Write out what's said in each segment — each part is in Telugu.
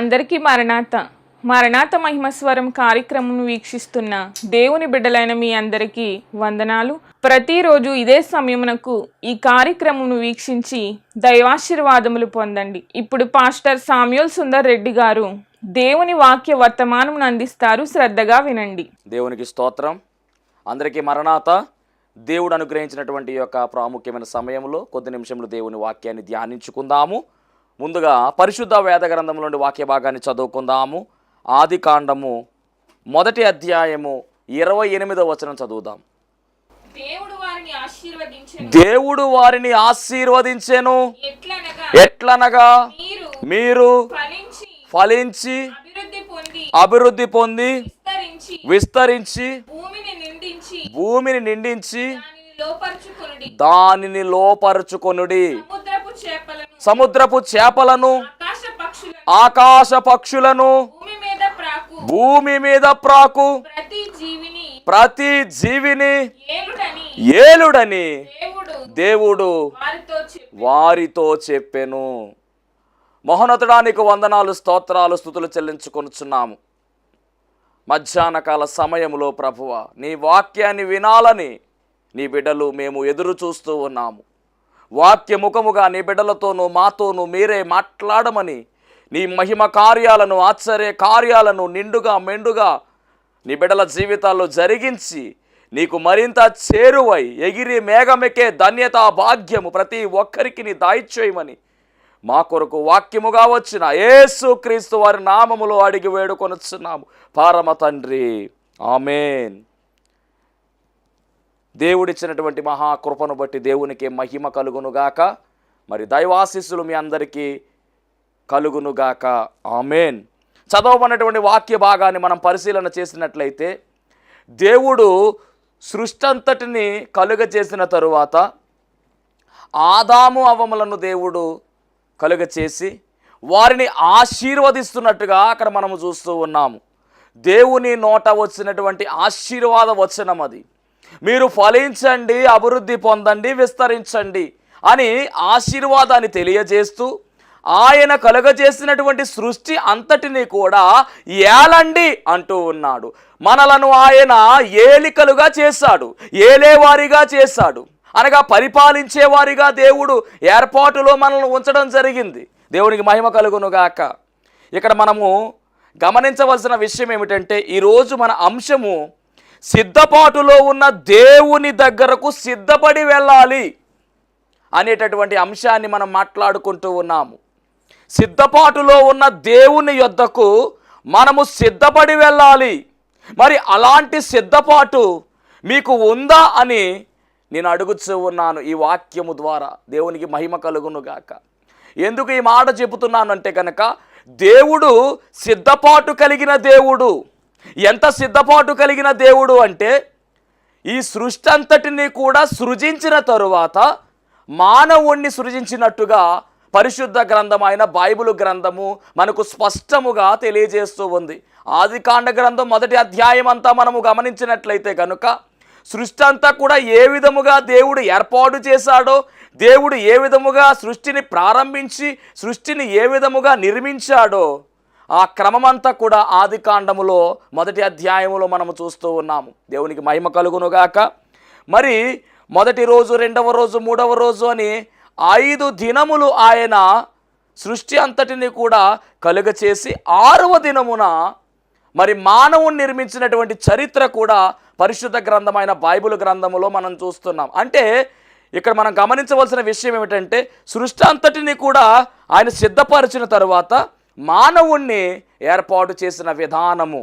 అందరికీ మరణాత మరణాత మహిమస్వరం కార్యక్రమం వీక్షిస్తున్న దేవుని బిడ్డలైన మీ అందరికీ వందనాలు. ప్రతిరోజు ఇదే సమయమునకు ఈ కార్యక్రమం వీక్షించి దైవాశీర్వాదములు పొందండి. ఇప్పుడు పాస్టర్ సామ్యూల్ సుందర్ రెడ్డి గారు దేవుని వాక్య వర్తమానం అందిస్తారు. శ్రద్ధగా వినండి. దేవునికి స్తోత్రం. అందరికీ మరణాత. దేవుడు అనుగ్రహించినటువంటి యొక్క ప్రాముఖ్యమైన సమయంలో కొద్ది నిమిషంలో దేవుని వాక్యాన్ని ధ్యానించుకుందాము. ముందుగా పరిశుద్ధ వేద గ్రంథంలోని వాక్య భాగాన్ని చదువుకుందాము. ఆది కాండము మొదటి అధ్యాయము ఇరవై ఎనిమిదవ వచనం చదువుదాం. దేవుడు వారిని ఆశీర్వదించిన. ఎట్లనగా మీరు ఫలించి అభివృద్ధి పొంది విస్తరించి భూమిని నిండించి దానిని లోపరుచుకొనుడి. సముద్రపు చేపలను ఆకాశ పక్షులను భూమి మీద ప్రాకు ప్రతి జీవిని ఏలుడని దేవుడు వారితో చెప్పి వారితో చెప్పెను. మహోన్నతుడానికి వందనాలు స్తోత్రాలు స్థుతులు చెల్లించుకొనుచున్నాము. మధ్యాహ్నకాల సమయంలో ప్రభువ నీ వాక్యాన్ని వినాలని నీ బిడ్డలు మేము ఎదురు చూస్తూ ఉన్నాము. వాక్య ముఖముగా నీ బిడ్డలతోనూ మాతోనూ మీరే మాట్లాడమని నీ మహిమ కార్యాలను ఆశ్చర్య కార్యాలను నిండుగా మెండుగా నీ బిడ్డల జీవితాల్లో జరిగించి నీకు మరింత చేరువై ఎగిరి మేఘమెక్కే ధన్యత భాగ్యము ప్రతి ఒక్కరికి నీ దాయిచ్చేయమని మా కొరకు వాక్యముగా వచ్చిన యేసు క్రీస్తు వారి నామములో అడిగి వేడుకొనొచ్చున్నాము పారమ తండ్రి. ఆమెన్. దేవుడిచ్చినటువంటి మహాకృపను బట్టి దేవునికి మహిమ కలుగునుగాక. మరి దైవాశీస్సులు మీ అందరికీ కలుగునుగాక. ఆమెన్. చదవమన్నటువంటి వాక్య భాగాన్ని మనం పరిశీలన చేసినట్లయితే దేవుడు సృష్టి అంతటిని కలుగ చేసిన తరువాత ఆదాము అవములను దేవుడు కలుగచేసి వారిని ఆశీర్వదిస్తున్నట్టుగా అక్కడ మనము చూస్తూ ఉన్నాము. దేవుని నోట వచ్చినటువంటి ఆశీర్వాద వచనం అది మీరు ఫలించండి అభివృద్ధి పొందండి విస్తరించండి అని ఆశీర్వాదాన్ని తెలియజేస్తూ ఆయన కలుగజేసినటువంటి సృష్టి అంతటిని కూడా ఏలండి అంటూ ఉన్నాడు. మనలను ఆయన ఏలికలుగా చేశాడు ఏలేవారిగా చేశాడు. అనగా పరిపాలించేవారిగా దేవుడు ఏర్పాటులో మనల్ని ఉంచడం జరిగింది. దేవునికి మహిమ కలుగునుగాక. ఇక్కడ మనము గమనించవలసిన విషయం ఏమిటంటే ఈరోజు మన అంశము సిద్ధపాటులో ఉన్న దేవుని దగ్గరకు సిద్ధపడి వెళ్ళాలి అనేటటువంటి అంశాన్ని మనం మాట్లాడుకుంటూ ఉన్నాము. సిద్ధపాటులో ఉన్న దేవుని యొద్దకు మనము సిద్ధపడి వెళ్ళాలి. మరి అలాంటి సిద్ధపాటు మీకు ఉందా అని నేను అడుగుతూ ఉన్నాను ఈ వాక్యము ద్వారా. దేవునికి మహిమ కలుగును గాక. ఎందుకు ఈ మాట చెబుతున్నానంటే కనుక దేవుడు సిద్ధపాటు కలిగిన దేవుడు. ఎంత సిద్ధపాటు కలిగిన దేవుడు అంటే ఈ సృష్టి అంతటిని కూడా సృజించిన తరువాత మానవుణ్ణి సృజించినట్టుగా పరిశుద్ధ గ్రంథం అయిన బైబిల్ గ్రంథము మనకు స్పష్టముగా తెలియజేస్తూ ఉంది. ఆది కాండ గ్రంథం మొదటి అధ్యాయం అంతా మనము గమనించినట్లయితే కనుక సృష్టి అంతా కూడా ఏ విధముగా దేవుడు ఏర్పాటు చేశాడో దేవుడు ఏ విధముగా సృష్టిని ప్రారంభించి సృష్టిని ఏ విధముగా నిర్మించాడో ఆ క్రమమంతా కూడా ఆది కాండములో మొదటి అధ్యాయములో మనము చూస్తూ ఉన్నాము. దేవునికి మహిమ కలుగునుగాక. మరి మొదటి రోజు రెండవ రోజు మూడవ రోజు అని ఐదు దినములు ఆయన సృష్టి అంతటిని కూడా కలుగచేసి ఆరవ దినమున మరి మానవుని నిర్మించినటువంటి చరిత్ర కూడా పరిశుద్ధ గ్రంథమైన బైబిల్ గ్రంథములో మనం చూస్తున్నాం. అంటే ఇక్కడ మనం గమనించవలసిన విషయం ఏమిటంటే సృష్టి అంతటిని కూడా ఆయన సిద్ధపరిచిన తరువాత మానవుణ్ణి ఏర్పాటు చేసిన విధానము.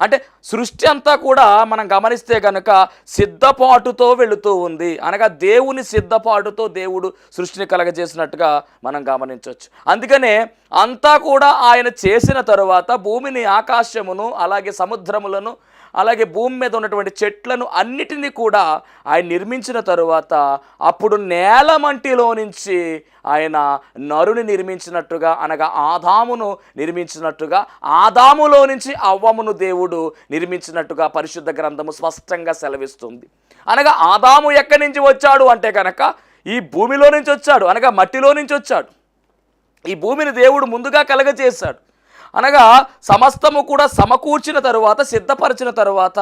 అంటే సృష్టి అంతా కూడా మనం గమనిస్తే కనుక సిద్ధపాటుతో వెళుతూ ఉంది. అనగా దేవుని సిద్ధపాటుతో దేవుడు సృష్టిని కలగజేసినట్టుగా మనం గమనించవచ్చు అందుకనే అంతా కూడా ఆయన చేసిన తరువాత భూమిని ఆకాశమును అలాగే సముద్రములను అలాగే భూమి మీద ఉన్నటువంటి చెట్లను అన్నిటినీ కూడా ఆయన నిర్మించిన తరువాత అప్పుడు నేల మంటిలో నుంచి ఆయన నరుని నిర్మించినట్టుగా అనగా ఆదామును నిర్మించినట్టుగా ఆదాములో నుంచి అవ్వమును దేవుడు నిర్మించినట్టుగా పరిశుద్ధ గ్రంథము స్పష్టంగా సెలవిస్తుంది. అనగా ఆదాము ఎక్కడి నుంచి వచ్చాడు అంటే కనుక ఈ భూమిలో నుంచి వచ్చాడు అనగా మట్టిలో నుంచి వచ్చాడు. ఈ భూమిని దేవుడు ముందుగా కలగజేశాడు. అనగా సమస్తము కూడా సమకూర్చిన తరువాత సిద్ధపరిచిన తరువాత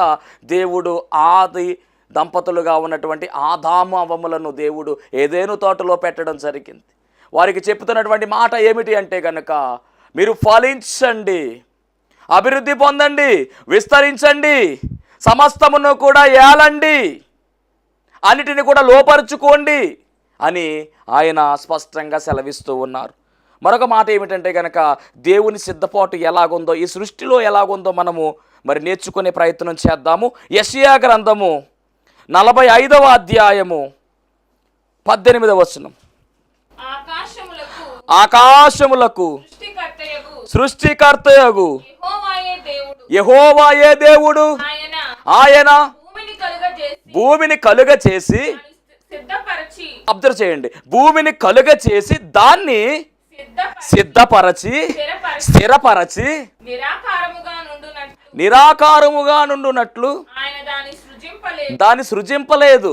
దేవుడు ఆది దంపతులుగా ఉన్నటువంటి ఆదాము అవములను దేవుడు ఏదేను తోటలో పెట్టడం జరిగింది. వారికి చెప్తున్నటువంటి మాట ఏమిటి అంటే కనుక మీరు ఫలించండి అభివృద్ధి పొందండి విస్తరించండి సమస్తమును కూడా ఏలండి అన్నిటిని కూడా లోపరుచుకోండి అని ఆయన స్పష్టంగా సెలవిస్తూ ఉన్నారు. మరొక మాట ఏమిటంటే కనుక దేవుని సిద్ధపాటు ఎలాగుందో ఈ సృష్టిలో ఎలాగుందో మనము మరి నేర్చుకునే ప్రయత్నం చేద్దాము. యషియా గ్రంథము నలభై ఐదవ అధ్యాయము పద్దెనిమిదవ వచనం. ఆకాశములకు సృష్టికర్తయగు యెహోవాయే దేవుడు. ఆయన భూమిని కలుగ చేసి అబ్జర్వ్ చేయండి. భూమిని కలుగ చేసి దాన్ని సిద్ధపరచి స్థిరపరచి నిరాకారముగా నుండునట్లు. దాన్ని సృజింపలేదు.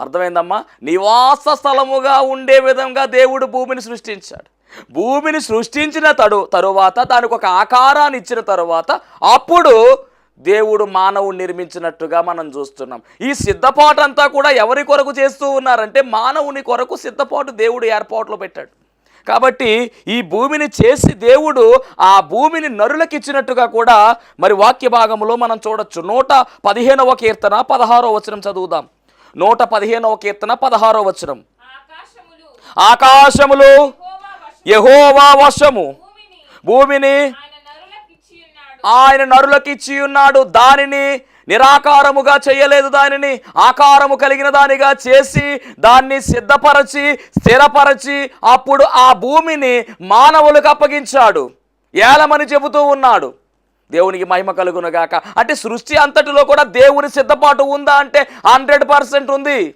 అర్థమైందమ్మా? నివాస స్థలముగా ఉండే విధంగా దేవుడు భూమిని సృష్టించాడు. భూమిని సృష్టించిన తడు తరువాత దానికి ఒక ఆకారాన్ని ఇచ్చిన తరువాత అప్పుడు దేవుడు మానవుని నిర్మించినట్టుగా మనం చూస్తున్నాం. ఈ సిద్ధపాటు అంతా కూడా ఎవరి కొరకు చేస్తూ ఉన్నారంటే మానవుని కొరకు సిద్ధపాటు దేవుడు ఏర్పాట్లో పెట్టాడు. కాబట్టి ఈ భూమిని చేసి దేవుడు ఆ భూమిని నరులకు ఇచ్చినట్టుగా కూడా మరి వాక్య భాగంలో మనం చూడొచ్చు. నూట పదిహేనవ కీర్తన పదహారో వచనం చదువుదాం. నూట పదిహేనవ కీర్తన పదహారో వచనం. ఆకాశములు యెహోవా వశము. భూమిని భూమిని ఆయన నరులకిచ్చి నరులకు ఇచ్చి ఉన్నాడు. దానిని నిరాకారముగా చేయలేదు దానిని ఆకారము కలిగిన దానిగా చేసి దాన్ని సిద్ధపరచి స్థిరపరచి అప్పుడు ఆ భూమిని మానవులకు అప్పగించాడు. ఏలమని చెబుతూ ఉన్నాడు. దేవునికి మహిమ కలుగునగాక. అంటే సృష్టి అంతటిలో కూడా దేవుని సిద్ధపాటు ఉందా అంటే హండ్రెడ్ పర్సెంట్ ఉంది.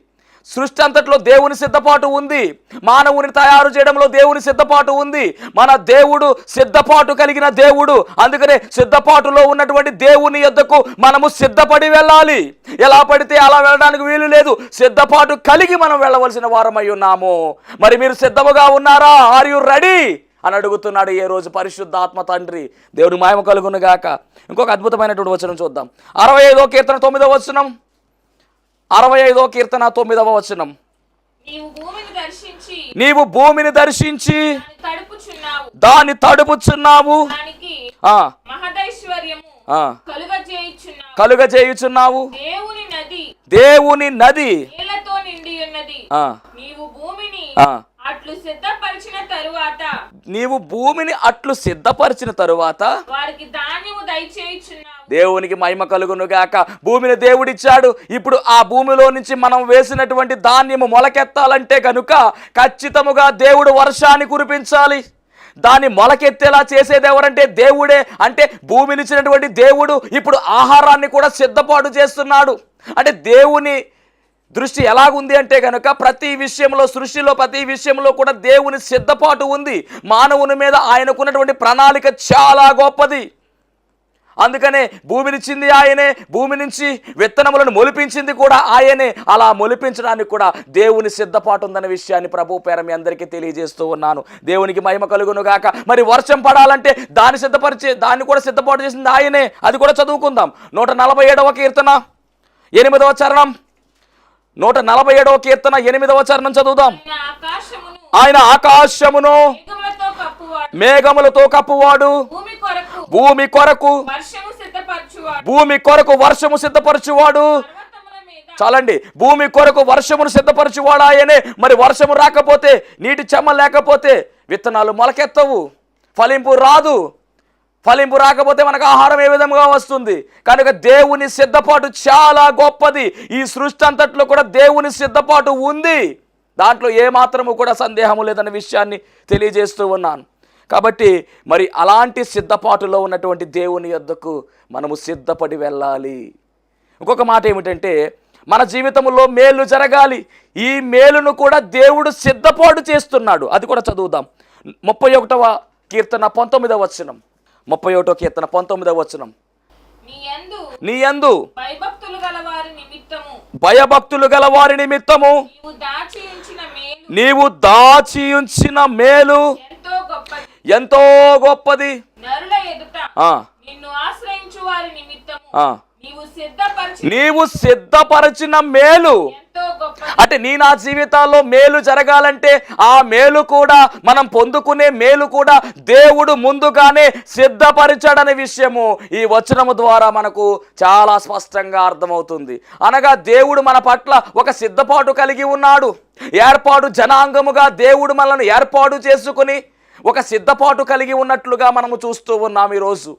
సృష్టి అంతట్లో దేవుని సిద్ధపాటు ఉంది. మానవుని తయారు చేయడంలో దేవుని సిద్ధపాటు ఉంది. మన దేవుడు సిద్ధపాటు కలిగిన దేవుడు. అందుకనే సిద్ధపాటులో ఉన్నటువంటి దేవుని యొద్దకు మనము సిద్ధపడి వెళ్ళాలి. ఎలా పడితే అలా వెళ్ళడానికి వీలు లేదు. సిద్ధపాటు కలిగి మనం వెళ్ళవలసిన వారమై ఉన్నాము. మరి మీరు సిద్ధముగా ఉన్నారా? ఆర్ యు రెడీ అని అడుగుతున్నాడు ఏ రోజు పరిశుద్ధ ఆత్మ తండ్రి. దేవుని మాయమ కలుగును గాక ఇంకొక అద్భుతమైనటువంటి వచనం చూద్దాం. అరవై ఐదో కీర్తన తొమ్మిదో వచనం. అరవై ఐదో కీర్తన తొమ్మిదవ వచనం. నీవు భూమిని దర్శించి దాన్ని తడుపుచున్నావు. కలుగజేయుచున్నావు. దేవుని నది నీవు భూమిని. అట్లు సిద్ధపరిచిన తరువాత నీవు భూమిని అట్లు సిద్ధపరిచిన తరువాత వారికి ధాన్యము దయచేయుచున్నావు. దేవునికి మహిమ కలుగును గాక భూమిని దేవుడిచ్చాడు. ఇప్పుడు ఆ భూమిలో నుంచి మనం వేసినటువంటి ధాన్యము మొలకెత్తాలంటే కనుక ఖచ్చితముగా దేవుడు వర్షాన్ని కురిపించాలి. దాన్ని మొలకెత్తేలా చేసేది ఎవరంటే దేవుడే. అంటే భూమినిచ్చినటువంటి దేవుడు ఇప్పుడు ఆహారాన్ని కూడా సిద్ధపాటు చేస్తున్నాడు. అంటే దేవుని దృష్టి ఎలాగుంది అంటే కనుక ప్రతి విషయంలో సృష్టిలో ప్రతి విషయంలో కూడా దేవుని సిద్ధపాటు ఉంది. మానవుని మీద ఆయనకున్నటువంటి ప్రణాళిక చాలా గొప్పది. అందుకనే భూమినిచ్చింది ఆయనే భూమి నుంచి విత్తనములను మొలిపించింది కూడా ఆయనే. అలా మొలిపించడానికి కూడా దేవుని సిద్ధపాటు ఉందన్న విషయాన్ని ప్రభు పేర మీ అందరికీ తెలియజేస్తూ ఉన్నాను. దేవునికి మహిమ కలుగును గాక. మరి వర్షం పడాలంటే దాన్ని సిద్ధపరిచే దాన్ని కూడా సిద్ధపాటు చేసింది ఆయనే. అది కూడా చదువుకుందాం. నూట నలభై ఏడవ కీర్తన ఎనిమిదవ చరణం. నూట నలభై ఏడవ కీర్తన ఎనిమిదవ చరణం చదువుదాం. ఆయన ఆకాశమును మేఘములతో కప్పువాడు. భూమి కొరకు భూమి కొరకు వర్షము సిద్ధపరచువాడు. చాలండి భూమి కొరకు వర్షమును సిద్ధపరచువాడు ఆయనే. మరి వర్షము రాకపోతే నీటి చెమ్మ లేకపోతే విత్తనాలు మొలకెత్తవు. ఫలింపు రాదు. ఫలింపు రాకపోతే మనకు ఆహారం ఏ విధంగా వస్తుంది? కనుక దేవుని సిద్ధపాటు చాలా గొప్పది. ఈ సృష్టి అంతట్లో కూడా దేవుని సిద్ధపాటు ఉంది. దాంట్లో ఏమాత్రము కూడా సందేహము లేదన్న విషయాన్ని తెలియజేస్తూ ఉన్నాను. కాబట్టి మరి అలాంటి సిద్ధపాటులో ఉన్నటువంటి దేవుని యొద్దకు మనము సిద్ధపడి వెళ్ళాలి. ఇంకొక మాట ఏమిటంటే మన జీవితంలో మేలు జరగాలి. ఈ మేలును కూడా దేవుడు సిద్ధపాటు చేస్తున్నాడు. అది కూడా చదువుదాం. ముప్పై ఒకటవ కీర్తన పంతొమ్మిదవ వచనం. ముప్పై ఒకటో కీర్తన పంతొమ్మిదవ వచనం. నీ యందు యందు భయభక్తులు గల వారి నిమిత్తము. నీవు దాచి ఉంచిన మేలు ఎంతో గొప్పది. నీవు సిద్ధపరిచి నీవు సిద్ధపరచిన మేలు. అంటే నీ నా జీవితాల్లో మేలు జరగాలంటే ఆ మేలు కూడా మనం పొందుకునే మేలు కూడా దేవుడు ముందుగానే సిద్ధపరిచాడనే విషయము ఈ వచనము ద్వారా మనకు చాలా స్పష్టంగా అర్థమవుతుంది. అనగా దేవుడు మన పట్ల ఒక సిద్ధపాటు కలిగి ఉన్నాడు. ఏర్పాటు జనాంగముగా దేవుడు మనల్ని ఏర్పాటు చేసుకుని ఒక సిద్ధపాటు కలిగి ఉన్నట్లుగా మనము చూస్తూ ఉన్నాం ఈరోజు.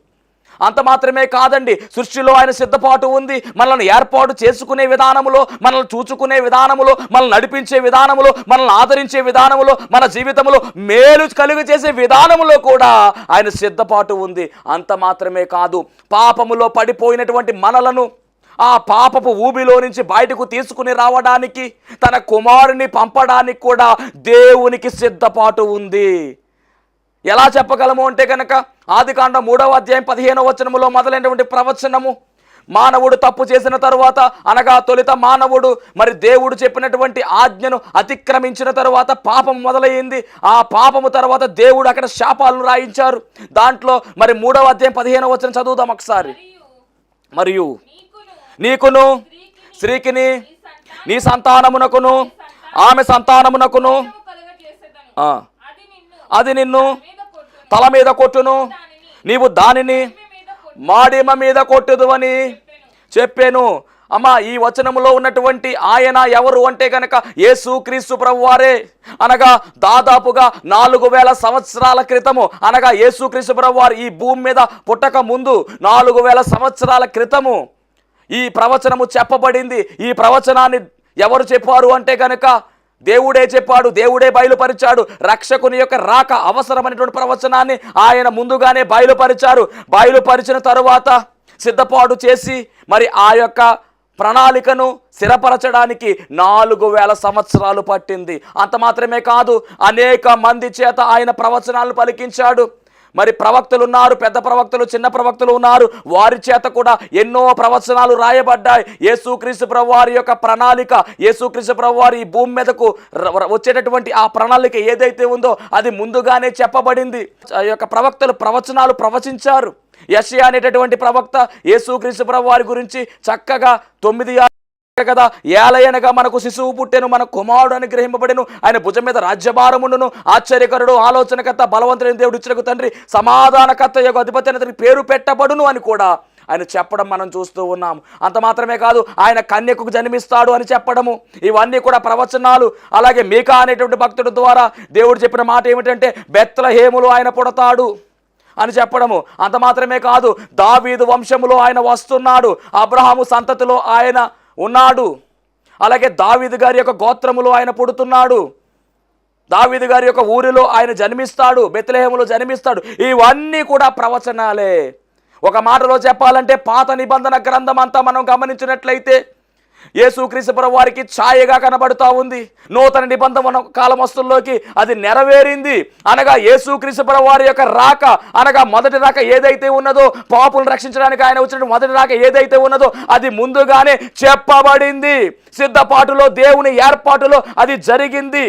అంత మాత్రమే కాదండి సృష్టిలో ఆయన సిద్ధపాటు ఉంది. మనల్ని ఏర్పాటు చేసుకునే విధానములో మనల్ని చూచుకునే విధానములో మనల్ని నడిపించే విధానములో మనల్ని ఆదరించే విధానములో మన జీవితంలో మేలు కలుగు చేసే విధానములో కూడా ఆయన సిద్ధపాటు ఉంది. అంత మాత్రమే కాదు పాపములో పడిపోయినటువంటి మనలను ఆ పాపపు ఊబిలో నుంచి బయటకు తీసుకుని రావడానికి తన కుమారుని పంపడానికి కూడా దేవునికి సిద్ధపాటు ఉంది. ఎలా చెప్పగలము అంటే కనుక ఆదికాండ మూడవ అధ్యాయం పదిహేనవ వచనములో మొదలైనటువంటి ప్రవచనము. మానవుడు తప్పు చేసిన తరువాత అనగా తొలిత మానవుడు మరి దేవుడు చెప్పినటువంటి ఆజ్ఞను అతిక్రమించిన తరువాత పాపం మొదలయ్యింది ఆ పాపము తర్వాత దేవుడు అక్కడ శాపాలను రాయించారు. దాంట్లో మరి మూడవ అధ్యాయం పదిహేనవ వచనం చదువుదాం ఒకసారి. మరియు నీకును స్త్రీకిని నీ సంతానమునకును ఆమె సంతానమునకును ఆ, అది నిన్ను తల మీద కొట్టును. నీవు దానిని మాడిమ మీద కొట్టుదు అని చెప్పాను. అమ్మా ఈ వచనంలో ఉన్నటువంటి ఆయన ఎవరు అంటే గనక యేసు క్రీస్తు ప్రభువారే. అనగా దాదాపుగా నాలుగు వేల సంవత్సరాల క్రితము అనగా యేసు క్రీస్తు ప్రభువారు ఈ భూమి మీద పుట్టక ముందు నాలుగు వేల సంవత్సరాల క్రితము ఈ ప్రవచనము చెప్పబడింది. ఈ ప్రవచనాన్ని ఎవరు చెప్పారు అంటే గనక దేవుడే చెప్పాడు దేవుడే బయలుపరిచాడు. రక్షకుని యొక్క రాక అవసరమైనటువంటి ప్రవచనాన్ని ఆయన ముందుగానే బయలుపరిచారు. బయలుపరిచిన తరువాత సిద్ధపాటు చేసి మరి ఆ యొక్క ప్రణాళికను స్థిరపరచడానికి నాలుగు వేల సంవత్సరాలు పట్టింది. అంత మాత్రమే కాదు అనేక మంది చేత ఆయన ప్రవచనాలను పలికించాడు. మరి ప్రవక్తలు ఉన్నారు పెద్ద ప్రవక్తలు చిన్న ప్రవక్తలు ఉన్నారు. వారి చేత కూడా ఎన్నో ప్రవచనాలు రాయబడ్డాయి. యేసుక్రీస్తు ప్రభు వారి యొక్క ప్రణాళిక యేసుక్రీస్తు ప్రభు వారి ఈ భూమి మీదకు వచ్చేటటువంటి ఆ ప్రణాళిక ఏదైతే ఉందో అది ముందుగానే చెప్పబడింది. ఆ యొక్క ప్రవక్తలు ప్రవచనాలు ప్రవచించారు. యషయా అనేటటువంటి ప్రవక్త యేసుక్రీస్తు ప్రభు వారి గురించి చక్కగా తొమ్మిది కదా. ఏలయనగా మనకు శిశువు పుట్టెను మన కుమారుడు అనుగ్రహింపబడెను. ఆయన భుజం మీద రాజ్యభారముండును ఆశ్చర్యకరుడు ఆలోచనకర్త బలవంతుడైన దేవుడు ఇచ్చినకు తండ్రి సమాధానకర్త యొక్క అధిపతి అతనికి పేరు పెట్టబడును అని కూడా ఆయన చెప్పడం మనం చూస్తూ ఉన్నాం. అంత మాత్రమే కాదు ఆయన కన్యకు జన్మిస్తాడు అని చెప్పడము. ఇవన్నీ కూడా ప్రవచనాలు. అలాగే మీకా అనేటువంటి భక్తుడు ద్వారా దేవుడు చెప్పిన మాట ఏమిటంటే బెత్తలహేములు ఆయన పుడతాడు అని చెప్పడము. అంత మాత్రమే కాదు దావీదు వంశములో ఆయన వస్తున్నాడు. అబ్రహాము సంతతిలో ఆయన ఉన్నాడు. అలాగే దావీదు గారి యొక్క గోత్రములో ఆయన పుడుతున్నాడు. దావీదు గారి యొక్క ఊరిలో ఆయన జన్మిస్తాడు బెత్లహేములో జన్మిస్తాడు. ఇవన్నీ కూడా ప్రవచనాలే. ఒక మాటలో చెప్పాలంటే పాత నిబంధన గ్రంథం అంతా మనం గమనించినట్లయితే యేసుక్రీస్తు ప్రభు వారికి ఛాయగా కనబడుతూ ఉంది. నూతన నిబంధన కాలమస్తుల్లోకి అది నెరవేరింది. అనగా యేసుక్రీస్తు ప్రభు వారి యొక్క రాక అనగా మొదటి రాక ఏదైతే ఉన్నదో పాపులను రక్షించడానికి ఆయన వచ్చిన మొదటి రాక ఏదైతే ఉన్నదో అది ముందుగానే చెప్పబడింది. సిద్ధపాటులో దేవుని ఏర్పాటులో అది జరిగింది.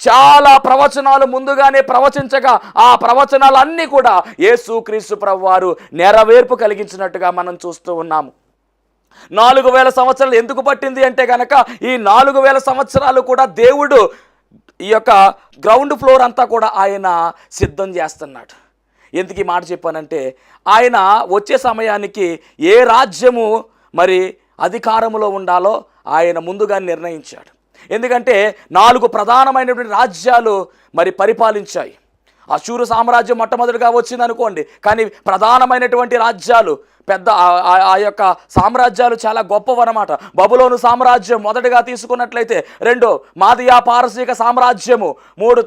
చాలా ప్రవచనాలు ముందుగానే ప్రవచించగా ఆ ప్రవచనాలన్నీ కూడా యేసుక్రీస్తు ప్రభు వారు నెరవేర్పు కలిగించినట్టుగా మనం చూస్తూ ఉన్నాము. నాలుగు వేల సంవత్సరాలు ఎందుకు పట్టింది అంటే కనుక ఈ నాలుగు వేల సంవత్సరాలు కూడా దేవుడు ఈ యొక్క గ్రౌండ్ ఫ్లోర్ అంతా కూడా ఆయన సిద్ధం చేస్తున్నాడు. ఎందుకు ఈ మాట చెప్పానంటే ఆయన వచ్చే సమయానికి ఏ రాజ్యము మరి అధికారములో ఉండాలో ఆయన ముందుగా నిర్ణయించాడు. ఎందుకంటే నాలుగు ప్రధానమైనటువంటి రాజ్యాలు మరి పరిపాలించాయి. అశూరు సామ్రాజ్యం మొట్టమొదటిగా వచ్చింది అనుకోండి కానీ ప్రధానమైనటువంటి రాజ్యాలు పెద్ద ఆ- యొక్క సామ్రాజ్యాలు చాలా గొప్పవన్నమాట. బబులోను సామ్రాజ్యం మొదటగా తీసుకున్నట్లయితే రెండు మాదియా పారసీక సామ్రాజ్యము మూడు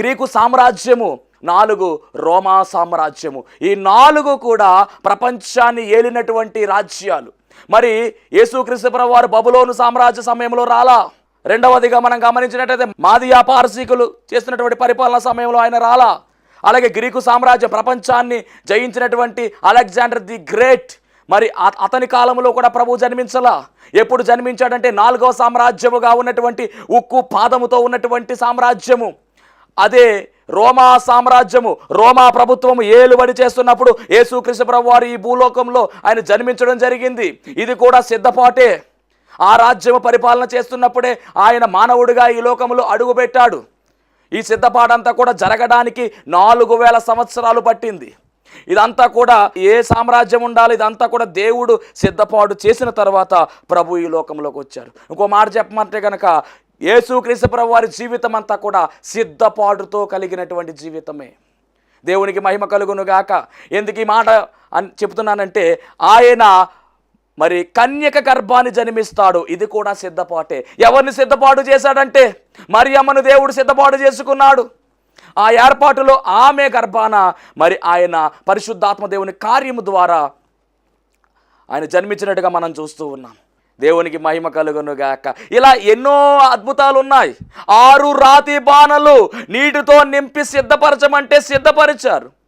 గ్రీకు సామ్రాజ్యము నాలుగు రోమా సామ్రాజ్యము. ఈ నాలుగు కూడా ప్రపంచాన్ని ఏలినటువంటి రాజ్యాలు. మరి యేసుక్రీస్తు వారు బబులోను సామ్రాజ్య సమయంలో రాలా? రెండవదిగా మనం గమనించినట్లయితే మాదియా పారసీకులు చేస్తున్నటువంటి పరిపాలన సమయంలో ఆయన రాలా? అలాగే గ్రీకు సామ్రాజ్యం ప్రపంచాన్ని జయించినటువంటి అలెగ్జాండర్ ది గ్రేట్. మరి అ- అతని కాలంలో కూడా ప్రభు జన్మించలా. ఎప్పుడు జన్మించాడంటే నాలుగవ సామ్రాజ్యముగా ఉన్నటువంటి ఉక్కు పాదముతో ఉన్నటువంటి సామ్రాజ్యము. అదే రోమా సామ్రాజ్యము. రోమా ప్రభుత్వము ఏలుబడి చేస్తున్నప్పుడు యేసుకృష్ణ ప్రభు వారు ఈ భూలోకంలో ఆయన జన్మించడం జరిగింది. ఇది కూడా సిద్ధపాటే. ఆ రాజ్యము పరిపాలన చేస్తున్నప్పుడే ఆయన మానవుడిగా ఈ లోకంలో అడుగుపెట్టాడు. ఈ సిద్ధపాడంతా కూడా జరగడానికి నాలుగు వేల సంవత్సరాలు పట్టింది. ఇదంతా కూడా ఏ సామ్రాజ్యం ఉండాలి ఇదంతా కూడా దేవుడు సిద్ధపాటు చేసిన తర్వాత ప్రభు ఈ లోకంలోకి వచ్చారు ఇంకో మాట చెప్పమంటే కనుక యేసుక్రీస్తు ప్రభు వారి జీవితం అంతా కూడా సిద్ధపాటుతో కలిగినటువంటి జీవితమే. దేవునికి మహిమ కలుగును గాక. ఎందుకు ఈ మాట అని చెప్తున్నానంటే ఆయన మరి కన్యక గర్భాన్ని జన్మిస్తాడు. ఇది కూడా సిద్ధపాటే. ఎవరిని సిద్ధపాటు చేశాడంటే? మరి అమ్మను దేవుడు సిద్ధపాటు చేసుకున్నాడు. ఆ ఏర్పాటులో ఆమె గర్భాన మరి ఆయన పరిశుద్ధాత్మ దేవుని కార్యము ద్వారా ఆయన జన్మించినట్టుగా మనం చూస్తూ ఉన్నాం. దేవునికి మహిమ కలుగును గాక. ఇలా ఎన్నో అద్భుతాలు ఉన్నాయి ఆరు రాతి బాణలు నీటితో నింపి సిద్ధపరచమంటే సిద్ధపరిచారు.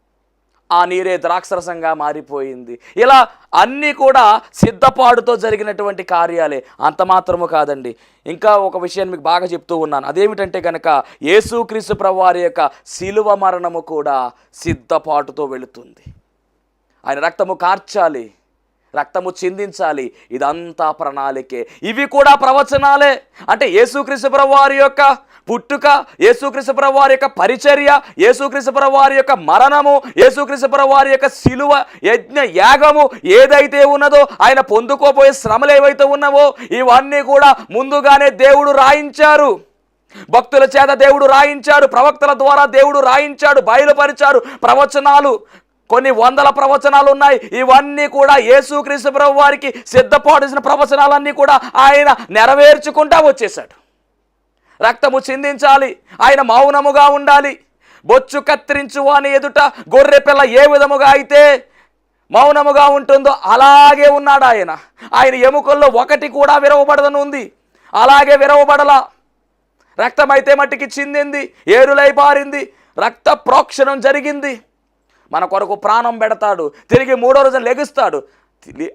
ఆ నీరే ద్రాక్షరసంగా మారిపోయింది. ఇలా అన్నీ కూడా సిద్ధపాటుతో జరిగినటువంటి కార్యాలే. అంత మాత్రము కాదండి. ఇంకా ఒక విషయాన్ని మీకు బాగా చెప్తూ ఉన్నాను. అదేమిటంటే కనుక యేసుక్రీస్తు ప్రభువారి యొక్క శిలువ మరణము కూడా సిద్ధపాటుతో వెళుతుంది. ఆయన రక్తము కార్చాలి. రక్తము చిందించాలి. ఇదంతా ప్రణాళికే. ఇవి కూడా ప్రవచనాలే. అంటే యేసుక్రీస్తు వారి యొక్క పుట్టుక యేసుక్రీస్తు వారి యొక్క పరిచర్య యేసుక్రీస్తు వారి యొక్క మరణము యేసుక్రీస్తు వారి యొక్క శిలువ యజ్ఞ యాగము ఏదైతే ఉన్నదో ఆయన పొందుకోబోయే శ్రమలు ఏవైతే ఉన్నావో ఇవన్నీ కూడా ముందుగానే దేవుడు రాయించారు. భక్తుల చేత దేవుడు రాయించాడు. ప్రవక్తల ద్వారా దేవుడు రాయించాడు. బయలుపరిచాడు ప్రవచనాలు. కొన్ని వందల ప్రవచనాలు ఉన్నాయి. ఇవన్నీ కూడా యేసుక్రీస్తు ప్రభు వారికి సిద్ధపాటిసిన ప్రవచనాలన్నీ కూడా ఆయన నెరవేర్చుకుంటా వచ్చేసాడు రక్తము చిందించాలి ఆయన మౌనముగా ఉండాలి. బొచ్చు కత్తిరించు అని ఎదుట గొర్రె పిల్ల ఏ విధముగా అయితే మౌనముగా ఉంటుందో అలాగే ఉన్నాడు ఆయన. ఆయన ఎముకల్లో ఒకటి కూడా విరవబడదని ఉంది అలాగే విరవబడలా. రక్తమైతే మట్టికి చిందింది ఏరులై పారింది రక్త ప్రోక్షణం జరిగింది. మన కొరకు ప్రాణం పెడతాడు తిరిగి మూడో రోజున లెగుస్తాడు.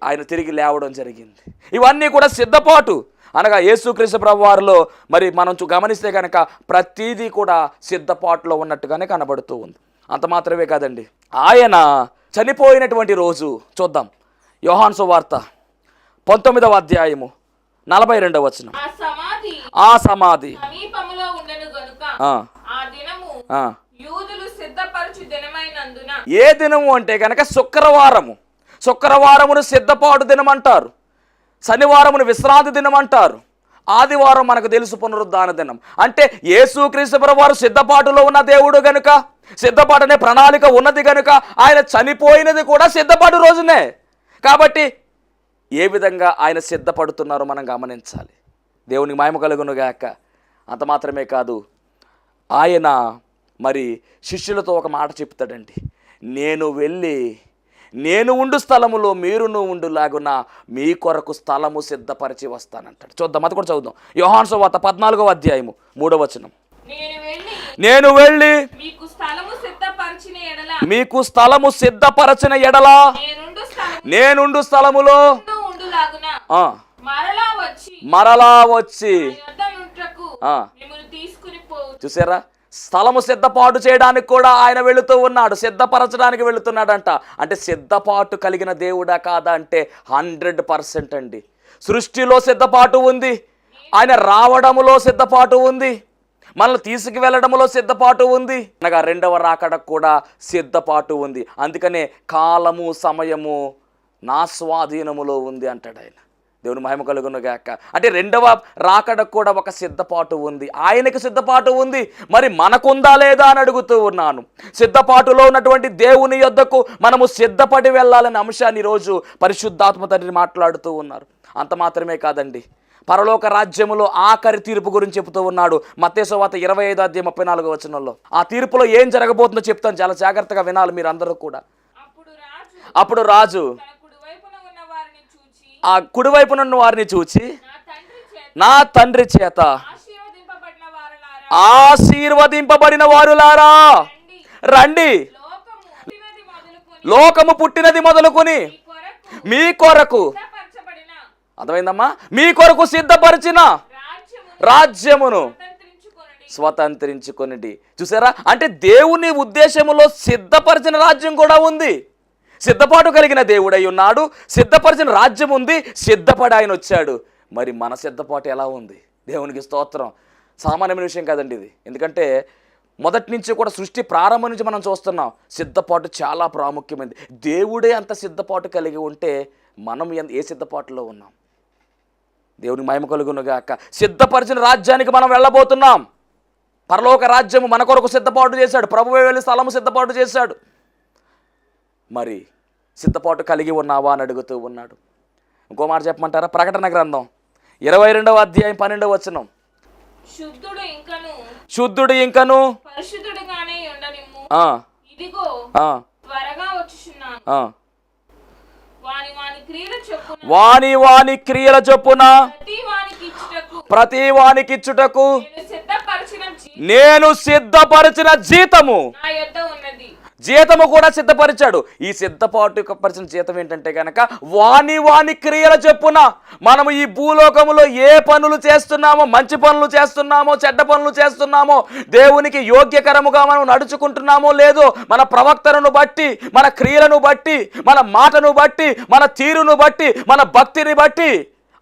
ఆయన తిరిగి లేవడం జరిగింది. ఇవన్నీ కూడా సిద్ధపాటు. అనగా యేసుక్రీస్తు ప్రభు వారిలో మరి మనం గమనిస్తే కనుక ప్రతీదీ కూడా సిద్ధపాటులో ఉన్నట్టుగానే కనబడుతూ ఉంది. అంత మాత్రమే కాదండి. ఆయన చనిపోయినటువంటి రోజు చూద్దాం. యోహాన్ సువార్త పంతొమ్మిదవ అధ్యాయము నలభై రెండవ వచనం. ఆ సమాధి ఏ దినము అంటే కనుక శుక్రవారము. శుక్రవారమును సిద్ధపాటు దినం అంటారు శనివారమును విశ్రాంతి దినం అంటారు ఆదివారం మనకు తెలుసు పునరుద్ధాన దినం. అంటే యేసుక్రీస్తు వారు సిద్ధపాటులో ఉన్న దేవుడు గనుక సిద్ధపాటు అనే ప్రణాళిక ఉన్నది గనుక ఆయన చనిపోయినది కూడా సిద్ధపాటు రోజునే. కాబట్టి ఏ విధంగా ఆయన సిద్ధపడుతున్నారో మనం గమనించాలి. దేవునికి మాయమ కలుగునుగాక. అంత మాత్రమే కాదు. ఆయన మరి శిష్యులతో ఒక మాట చెప్తాడండి. నేను వెళ్ళి నేను ఉండు స్థలములో మీరును ఉండులాగున మీ కొరకు స్థలము సిద్ధపరిచి వస్తానంటాడు. చూద్దాం అది కూడా చదువుదాం. యోహాన్ సువార్త పద్నాలుగో అధ్యాయము మూడో వచనం. నేను వెళ్ళి మీకు స్థలము సిద్ధపరిచిన ఎడల. నేనుండు స్థలము నేనుండు స్థలములో మరలా వచ్చి చూసారా? స్థలము సిద్ధపాటు చేయడానికి కూడా ఆయన వెళుతూ ఉన్నాడు సిద్ధపరచడానికి వెళుతున్నాడంట. అంటే సిద్ధపాటు కలిగిన దేవుడా కాదా అంటే హండ్రెడ్ పర్సెంట్ అండి. సృష్టిలో సిద్ధపాటు ఉంది ఆయన రావడములో సిద్ధపాటు ఉంది మనల్ని తీసుకువెళ్ళడంలో సిద్ధపాటు ఉంది. అనగా రెండవ రాకడ కూడా సిద్ధపాటు ఉంది. అందుకనే కాలము సమయము నా స్వాధీనములో ఉంది అంటాడు ఆయన. దేవుని మహిమ కలుగును గాక. అంటే రెండవ రాకడకు కూడా ఒక సిద్ధపాటు ఉంది. ఆయనకి సిద్ధపాటు ఉంది. మరి మనకుందా లేదా అని అడుగుతూ ఉన్నాను. సిద్ధపాటులో ఉన్నటువంటి దేవుని యొద్దకు మనము సిద్ధపడి వెళ్ళాలనే అంశాన్ని ఈరోజు పరిశుద్ధాత్మ తండ్రి మాట్లాడుతూ ఉన్నారు. అంత మాత్రమే కాదండి. పరలోక రాజ్యములో ఆఖరి తీర్పు గురించి చెబుతూ ఉన్నాడు. మత్తేశ్వాత ఇరవై ఐదు అధ్యాయం ముప్పై నాలుగో వచనంలో. ఆ తీర్పులో ఏం జరగబోతుందో చెప్తాను. చాలా జాగ్రత్తగా వినాలి మీరు అందరూ కూడా. అప్పుడు రాజు అప్పుడు రాజు తన కుడి వైపున ఉన్న వారిని చూచి ఆ కుడివైపునన్న వారిని చూచి నా తండ్రి చేత ఆశీర్వదింపబడిన వారులారా. రండి. లోకము పుట్టినది మొదలుకొని మీ కొరకు అర్థమైందమ్మా? మీ కొరకు సిద్ధపరిచిన రాజ్యమును రాజ్యమును స్వతంత్రించుకొనిటి చూసారా? అంటే దేవుని ఉద్దేశములో సిద్ధపరిచిన రాజ్యం కూడా ఉంది. సిద్ధపాటు కలిగిన దేవుడై ఉన్నాడు సిద్ధపరిచిన రాజ్యం ఉంది సిద్ధపడి ఆయన వచ్చాడు. మరి మన సిద్ధపాటు ఎలా ఉంది? దేవునికి స్తోత్రం. సామాన్యమైన విషయం కాదండి ఇది. ఎందుకంటే మొదటి నుంచి కూడా సృష్టి ప్రారంభం నుంచి మనం చూస్తున్నాం సిద్ధపాటు చాలా ప్రాముఖ్యమైనది దేవుడే అంత సిద్ధపాటు కలిగి ఉంటే మనం ఏ సిద్ధపాటులో ఉన్నాం? దేవుని మహిమ కలుగునుగాక సిద్ధపరిచిన రాజ్యానికి మనం వెళ్ళబోతున్నాం. పరలోక రాజ్యము మన కొరకు సిద్ధపాటు చేశాడు. ప్రభువే వెళ్ళి స్థలము సిద్ధపాటు చేశాడు. మరి సిద్ధపాటు కలిగి ఉన్నావా అని అడుగుతూ ఉన్నాడు. ఇంకో మాట చెప్పమంటారా? ప్రకటన గ్రంథం ఇరవై రెండవ అధ్యాయం పన్నెండవ వచనం. శుద్ధుడు ఇంకను శుద్ధుడు ఇంకను పరిశుద్ధుడుగానే ఉండనిమ్ము. ఆ, ఇదిగో ఆ, త్వరగా వచ్చుచున్నాను. ఆ. వాని వాని క్రియల చొప్పున ప్రతి వానికి ఇచ్చుటకు ప్రతి వానికిచ్చుటకు నేను సిద్ధపరిచిన జీ- నేను సిద్ధపరిచిన జీతము నా యొద్ద ఉన్నది. జీతము కూడా సిద్ధపరిచాడు. ఈ సిద్ధపాటు పరిచిన జీతం ఏంటంటే కనుక వాణి వాణి క్రియల చెప్పున మనము ఈ భూలోకములో ఏ పనులు చేస్తున్నామో మంచి పనులు చేస్తున్నామో చెడ్డ పనులు చేస్తున్నామో దేవునికి యోగ్యకరముగా మనం నడుచుకుంటున్నామో లేదో మన ప్రవక్తలను బట్టి మన క్రియలను బట్టి మన మాటను బట్టి మన తీరును బట్టి మన భక్తిని బట్టి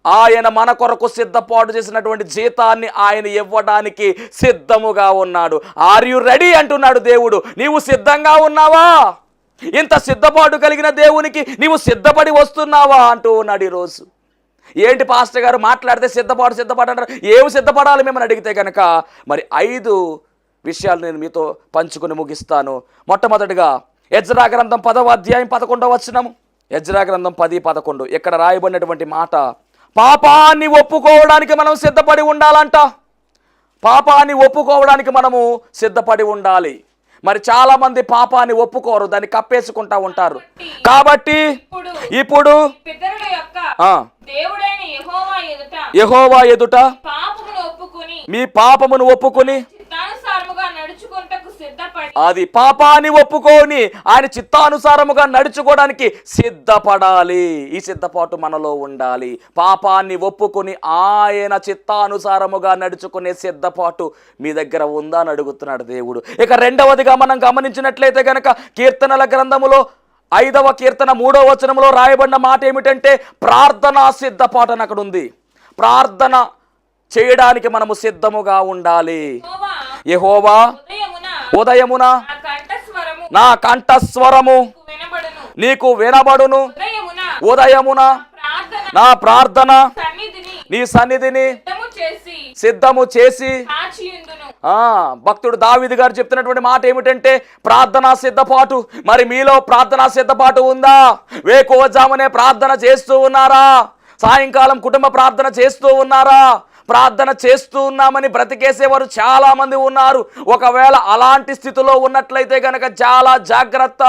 ఆయన మన కొరకు సిద్ధపాటు చేసినటువంటి జీతాన్ని ఆయన ఇవ్వడానికి సిద్ధముగా ఉన్నాడు. ఆర్ యు రెడీ అంటున్నాడు దేవుడు. నీవు సిద్ధంగా ఉన్నావా? ఇంత సిద్ధపాటు కలిగిన దేవునికి నీవు సిద్ధపడి వస్తున్నావా? అంటూ ఉన్నాడు ఈరోజు. ఏంటి పాస్టర్ గారు మాట్లాడితే సిద్ధపాటు సిద్ధపాటు అంటారు? ఏమి సిద్ధపడాలి మిమ్మల్ని అడిగితే కనుక మరి ఐదు విషయాలు నేను మీతో పంచుకుని ముగిస్తాను. మొట్టమొదటిగా యజ్రా గ్రంథం పదవ అధ్యాయం పదకొండవ వచ్చినము యజ్రా గ్రంథం పది పదకొండు. ఇక్కడ రాయబడినటువంటి మాట పాపాన్ని ఒప్పుకోవడానికి మనం సిద్ధపడి ఉండాలంట. పాపాన్ని ఒప్పుకోవడానికి మనము సిద్ధపడి ఉండాలి. మరి చాలా మంది పాపాన్ని ఒప్పుకోరు దాన్ని కప్పేసుకుంటా ఉంటారు. కాబట్టి ఇప్పుడు యెహోవా ఎదుట మీ పాపమును ఒప్పుకొని అది పాపాన్ని ఒప్పుకొని ఆయన చిత్తానుసారముగా నడుచుకోవడానికి సిద్ధపడాలి. ఈ సిద్ధపాటు మనలో ఉండాలి. పాపాన్ని ఒప్పుకొని ఆయన చిత్తానుసారముగా నడుచుకునే సిద్ధపాటు మీ దగ్గర ఉందా అని అడుగుతున్నాడు దేవుడు. ఇక రెండవదిగా మనం గమనించినట్లయితే గనక కీర్తనల గ్రంథములో ఐదవ కీర్తన మూడవ వచనంలో రాయబడిన మాట ఏమిటంటే ప్రార్థనా సిద్ధపాటు అని అక్కడ ఉంది. ప్రార్థన చేయడానికి మనము సిద్ధముగా ఉండాలి. యెహోవా యెహోవా ఉదయమున నా కంఠస్వరము నీకు వినబడును. ఉదయమున నా ప్రార్థన నీ సన్నిధిని సిద్ధము చేసి భక్తుడు దావిది గారు చెప్తున్నటువంటి మాట ఏమిటంటే ప్రార్థనా సిద్ధపాటు. మరి మీలో ప్రార్థనా సిద్ధపాటు ఉందా? వేకువజామునే ప్రార్థన చేస్తూ ఉన్నారా? సాయంకాలం కుటుంబ ప్రార్థన చేస్తూ ఉన్నారా? ప్రార్థన చేస్తూ ఉన్నామని బ్రతికేసేవారు చాలా మంది ఉన్నారు. ఒకవేళ అలాంటి స్థితిలో ఉన్నట్లయితే కనుక చాలా జాగ్రత్త.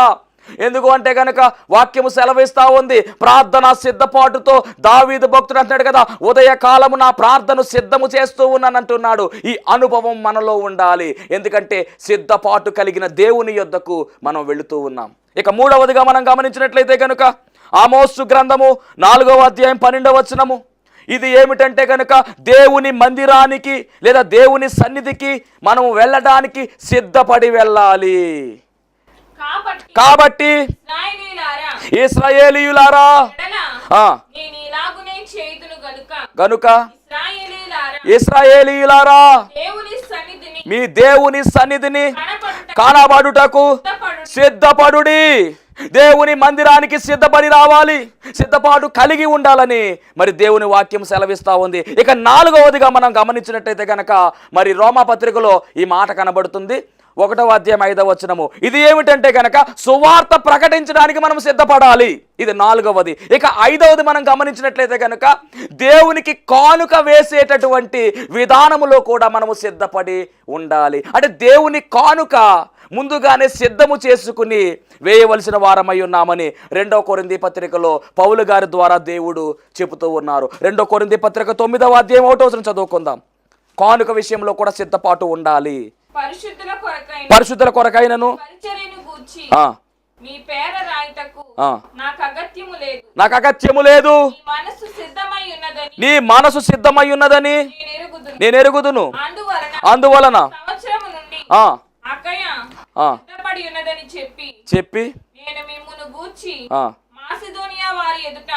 ఎందుకు అంటే కనుక వాక్యము సెలవిస్తా ఉంది. ప్రార్థన సిద్ధపాటుతో దావీదు భక్తుడు అంటున్నాడు కదా ఉదయ కాలము నా ప్రార్థన సిద్ధము చేస్తూ ఉన్నానంటున్నాడు. ఈ అనుభవం మనలో ఉండాలి. ఎందుకంటే సిద్ధపాటు కలిగిన దేవుని యొద్దకు మనం వెళుతూ ఉన్నాం. ఇక మూడవదిగా మనం గమనించినట్లయితే కనుక ఆమోసు గ్రంథము నాలుగవ అధ్యాయం పన్నెండవ వచనము. ఇది ఏమిటంటే కనుక దేవుని మందిరానికి లేదా దేవుని సన్నిధికి మనము వెళ్ళడానికి సిద్ధపడి వెళ్ళాలి. కాబట్టి ఇస్రాయేలీయులారా గనుక ఇస్రాయేలీయులారా మీ దేవుని సన్నిధిని కానబడుటకు సిద్ధపడు సిద్ధపడుడి. దేవుని మందిరానికి సిద్ధపడి రావాలి సిద్ధపాటు కలిగి ఉండాలని మరి దేవుని వాక్యం సెలవిస్తా ఉంది. ఇక నాలుగవదిగా మనం గమనించినట్టయితే కనుక మరి రోమా పత్రికలో ఈ మాట కనబడుతుంది. ఒకటవ అధ్యాయం ఐదవ వచనము. ఇది ఏమిటంటే కనుక సువార్త ప్రకటించడానికి మనం సిద్ధపడాలి. ఇది నాలుగవది. ఇక ఐదవది మనం గమనించినట్లయితే కనుక దేవునికి కానుక వేసేటటువంటి విధానములో కూడా మనము సిద్ధపడి ఉండాలి. అంటే దేవుని కానుక ముందుగానే సిద్ధము చేసుకుని వేయవలసిన వారమై ఉన్నామని రెండో కొరింది పత్రికలో పౌలు గారి ద్వారా దేవుడు చెబుతూ ఉన్నారు. రెండో కొరింది పత్రిక తొమ్మిదవ అధ్యాయం ఒకటో చదువుకుందాం. కానుక విషయంలో కూడా సిద్ధపాటు ఉండాలి. పరిశుద్ధుల కొరకైన పరిశుద్ధుల కొరకైనను. నాకు అగత్యము లేదు. నీ మనసు సిద్ధమై ఉన్నదని నేను ఎరుగుదును. అందువలన చెప్పి చెప్పి నేను మిమ్మును గూర్చి ఆ, మాసిదోనియా వారి ఎదుట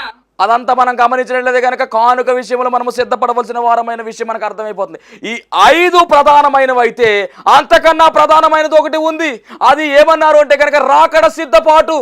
అదంతా మనం గమనించినట్లయితే కనుక కానుక విషయంలో మనము సిద్ధపడవలసిన వారమైన విషయం మనకు అర్థమైపోతుంది. ఈ ఐదు ప్రధానమైనవి అయితే అంతకన్నా ప్రధానమైనది ఒకటి ఉంది. అది ఏమన్నారు అంటే కనుక రాకడ సిద్ధపాటు.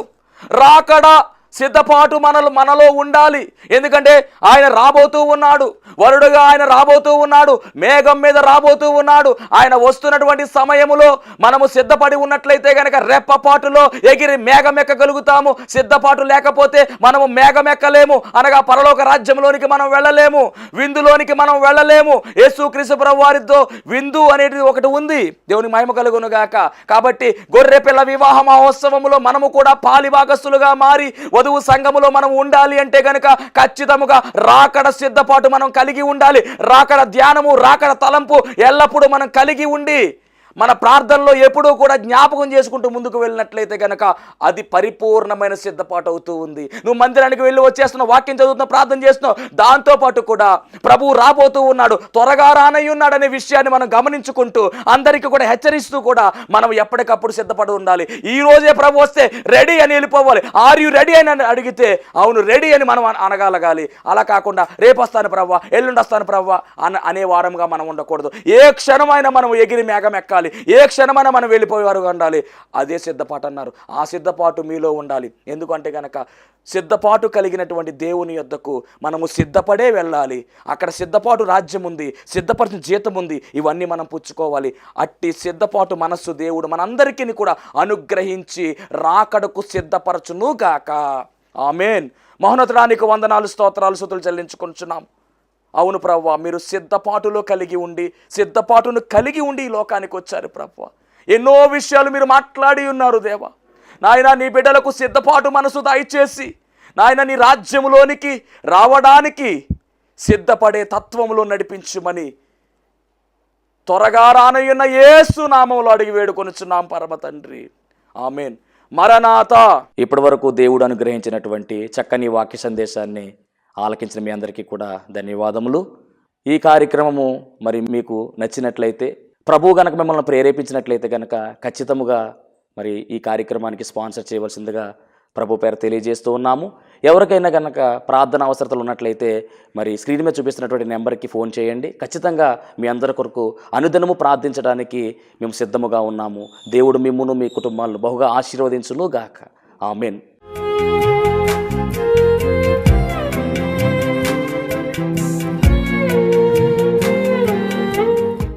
రాకడ సిద్ధపాటు మనలో మనలో ఉండాలి. ఎందుకంటే ఆయన రాబోతూ ఉన్నాడు. వరుడుగా ఆయన రాబోతూ ఉన్నాడు. మేఘం మీద రాబోతూ ఉన్నాడు. ఆయన వస్తున్నటువంటి సమయములో మనము సిద్ధపడి ఉన్నట్లయితే కనుక రెప్పపాటులో ఎగిరి మేఘం ఎక్కగలుగుతాము. సిద్ధపాటు లేకపోతే మనము మేఘం ఎక్కలేము. అనగా పరలోక రాజ్యంలోనికి మనం వెళ్ళలేము. విందులోనికి మనం వెళ్ళలేము. యేసు క్రీస్తు వారితో విందు అనేది ఒకటి ఉంది. దేవుని మహిమ కలుగును గాక కాబట్టి గొర్రె పిల్ల వివాహ మహోత్సవములో మనము కూడా పాలిభాగస్తులుగా మారి వధువు సంఘములో మనం ఉండాలి అంటే గనుక ఖచ్చితముగా రాకడ సిద్ధపాటు మనం కలిగి ఉండాలి. రాకడ ధ్యానము రాకడ తలంపు ఎల్లప్పుడూ మనం కలిగి ఉండి మన ప్రార్థనలో ఎప్పుడూ కూడా జ్ఞాపకం చేసుకుంటూ ముందుకు వెళ్ళినట్లయితే గనక అది పరిపూర్ణమైన సిద్ధపాటు అవుతూ ఉంది. నువ్వు మందిరానికి వెళ్ళి వచ్చేస్తున్నావు వాక్యం చదువుతున్నావు ప్రార్థన చేస్తున్నావు దాంతోపాటు కూడా ప్రభువు రాబోతూ ఉన్నాడు త్వరగా రానయ్యి ఉన్నాడనే విషయాన్ని మనం గమనించుకుంటూ అందరికీ కూడా హెచ్చరిస్తూ కూడా మనం ఎప్పటికప్పుడు సిద్ధపడి ఉండాలి. ఈ రోజే ప్రభు వస్తే రెడీ అని వెళ్ళిపోవాలి. ఆర్ యు రెడీ అని అడిగితే అవును రెడీ అని మనం అనగలగాలి. అలా కాకుండా రేపు వస్తాను ప్రవ్వ ఎల్లుండి వస్తాను ప్రవ్వ అన అనే వారంగా మనం ఉండకూడదు. ఏ క్షణమైనా మనం ఎగిరి మేఘం ఎక్కాలి ఏ క్షణమైనా మనం వెళ్ళిపోయేవారు ఉండాలి. అదే సిద్ధపాటు అన్నారు. ఆ సిద్ధపాటు మీలో ఉండాలి. ఎందుకంటే కనుక సిద్ధపాటు కలిగినటువంటి దేవుని యొద్దకు మనము సిద్ధపడే వెళ్ళాలి. అక్కడ సిద్ధపాటు రాజ్యం ఉంది సిద్ధపరిచిన జీతం ఉంది. ఇవన్నీ మనం పుచ్చుకోవాలి. అట్టి సిద్ధపాటు మనస్సు దేవుడు మనందరికీ కూడా అనుగ్రహించి రాకడకు సిద్ధపరచును గాక ఆమెన్. మహోన్నతడానికి వందనాలు స్తోత్రాలు సుతులు చెల్లించుకుంటున్నాం అవును ప్రవ్వ మీరు సిద్ధపాటులో కలిగి ఉండి సిద్ధపాటును కలిగి ఉండి ఈ లోకానికి వచ్చారు ప్రవ్వ. ఎన్నో విషయాలు మీరు మాట్లాడి ఉన్నారు దేవా. నాయన నీ బిడ్డలకు సిద్ధపాటు మనసు దయచేసి నాయన నీ రాజ్యంలోనికి రావడానికి సిద్ధపడే తత్వములో నడిపించుమని త్వరగా రానయ్యున్న యేసు నామంలో అడిగి వేడుకొనుచున్నాం పరమ తండ్రి. ఆమెన్. మరనాథ ఇప్పటి వరకు దేవుడు అనుగ్రహించినటువంటి చక్కని వాక్య సందేశాన్ని ఆలకించిన మీ అందరికీ కూడా ధన్యవాదములు. ఈ కార్యక్రమము మరి మీకు నచ్చినట్లయితే ప్రభు గనక మిమ్మల్ని ప్రేరేపించినట్లయితే గనక ఖచ్చితముగా మరి ఈ కార్యక్రమానికి స్పాన్సర్ చేయవలసిందిగా ప్రభు పేరు తెలియజేస్తూ ఉన్నాము. ఎవరికైనా కనుక ప్రార్థన అవసరతలు ఉన్నట్లయితే మరి స్క్రీన్ మీద చూపిస్తున్నటువంటి నెంబర్కి ఫోన్ చేయండి. ఖచ్చితంగా మీ అందరి కొరకు అనుదినము ప్రార్థించడానికి మేము సిద్ధముగా ఉన్నాము. దేవుడు మిమ్మును మీ కుటుంబాలను బహుగా ఆశీర్వదించును గాక ఆమెన్.